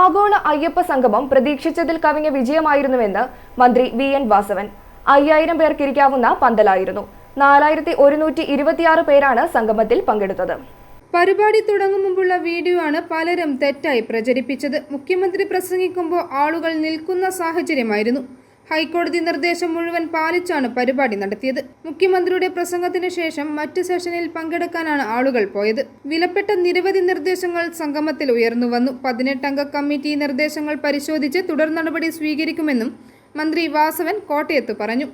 ആഗോള അയ്യപ്പ സംഗമം പ്രതീക്ഷിച്ചതിൽ കവിഞ്ഞ വിജയമായിരുന്നുവെന്ന് മന്ത്രി വി എൻ വാസവൻ. അയ്യായിരം പേർക്കിരിക്കാവുന്ന പന്തലായിരുന്നു. നാലായിരത്തി ഒരുന്നൂറ്റി ഇരുപത്തിയാറ് പേരാണ് സംഗമത്തിൽ പങ്കെടുത്തത്. പരിപാടി തുടങ്ങും മുമ്പുള്ള വീഡിയോ ആണ് പലരും തെറ്റായി പ്രചരിപ്പിച്ചത്. മുഖ്യമന്ത്രി പ്രസംഗിക്കുമ്പോൾ ആളുകൾ നിൽക്കുന്ന സാഹചര്യമായിരുന്നു. ഹൈക്കോടതി നിർദ്ദേശം മുഴുവൻ പാലിച്ചാണ് പരിപാടി നടത്തിയത്. മുഖ്യമന്ത്രിയുടെ പ്രസംഗത്തിന് ശേഷം മറ്റ് സെഷനിൽ പങ്കെടുക്കാനാണ് ആളുകൾ പോയത്. വിലപ്പെട്ട നിരവധി നിർദ്ദേശങ്ങൾ സംഗമത്തിൽ ഉയർന്നു വന്നു. പതിനെട്ടംഗ കമ്മിറ്റി നിർദ്ദേശങ്ങൾ പരിശോധിച്ച് തുടർ നടപടി സ്വീകരിക്കുമെന്നും മന്ത്രി വാസവൻ കോട്ടയത്ത് പറഞ്ഞു.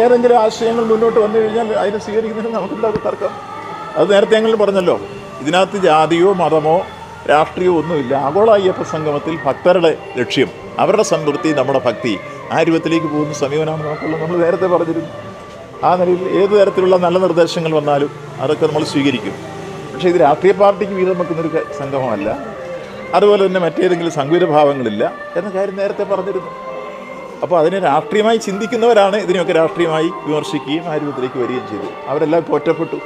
ഏതെങ്കിലും ആശയങ്ങൾ മുന്നോട്ട് വന്നു കഴിഞ്ഞാൽ അതിനെ സ്വീകരിക്കുന്നതിന് നമുക്കുണ്ടാകും തർക്കം? അത് നേരത്തെ ഞങ്ങൾ പറഞ്ഞല്ലോ. ഇതിനകത്ത് ജാതിയോ മതമോ രാഷ്ട്രീയമോ ഒന്നുമില്ല. ആഗോള അയ്യപ്പ സംഗമത്തിൽ ഭക്തരുടെ ലക്ഷ്യം അവരുടെ സംതൃപ്തി നമ്മുടെ ഭക്തി. ആ രൂപത്തിലേക്ക് പോകുന്ന സമീപനമാണ് നമുക്കുള്ളത് നമ്മൾ നേരത്തെ പറഞ്ഞിരുന്നു. ആ നിലയിൽ ഏത് തരത്തിലുള്ള നല്ല നിർദ്ദേശങ്ങൾ വന്നാലും അതൊക്കെ നമ്മൾ സ്വീകരിക്കും. പക്ഷേ ഇത് രാഷ്ട്രീയ പാർട്ടിക്ക് വീതം വെക്കുന്നൊരു സംഗമമല്ല അതുപോലെ തന്നെ മറ്റേതെങ്കിലും സംഗീത ഭാവങ്ങളില്ല എന്ന കാര്യം നേരത്തെ പറഞ്ഞിരുന്നു. അപ്പോൾ അതിനെ രാഷ്ട്രീയമായി ചിന്തിക്കുന്നവരാണ് ഇതിനെയൊക്കെ രാഷ്ട്രീയമായി വിമർശിക്കുകയും ആ രൂപത്തിലേക്ക് വരികയും ചെയ്തു അവരെല്ലാം പോറ്റപ്പെട്ടു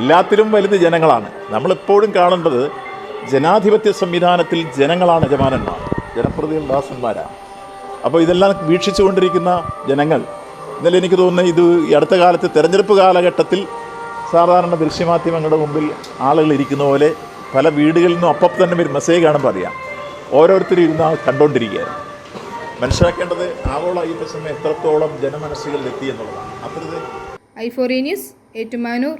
എല്ലാത്തിലും വലുത് ജനങ്ങളാണ്. നമ്മളെപ്പോഴും കാണേണ്ടത് ജനാധിപത്യ സംവിധാനത്തിൽ ജനങ്ങളാണ് യജമാനന്മാർ. ജനപ്രതിനിധികൾ ദാസന്മാരാണ്. അപ്പോൾ ഇതെല്ലാം വീക്ഷിച്ചുകൊണ്ടിരിക്കുന്ന ജനങ്ങൾ. ഇന്നലെ എനിക്ക് തോന്നുന്നത് ഇത് ഈ അടുത്ത കാലത്ത് തെരഞ്ഞെടുപ്പ് കാലഘട്ടത്തിൽ സാധാരണ ദൃശ്യമാധ്യമങ്ങളുടെ മുമ്പിൽ ആളുകൾ ഇരിക്കുന്ന പോലെ പല വീടുകളിൽ നിന്നും അപ്പം തന്നെ ഒരു മെസ്സേജ് കാണുമ്പോൾ അറിയാം. ഓരോരുത്തരും ഇരുന്ന് കണ്ടുകൊണ്ടിരിക്കുകയാണ് മനസ്സിലാക്കേണ്ടത് ആഗോള അയ്യപ്പ എത്രത്തോളം ജനമനസ്സുകളിൽ എത്തി എന്നുള്ളതാണ്. അത്രത് ഐ ഫോറി ന്യൂസ് ഏറ്റുമാനൂർ.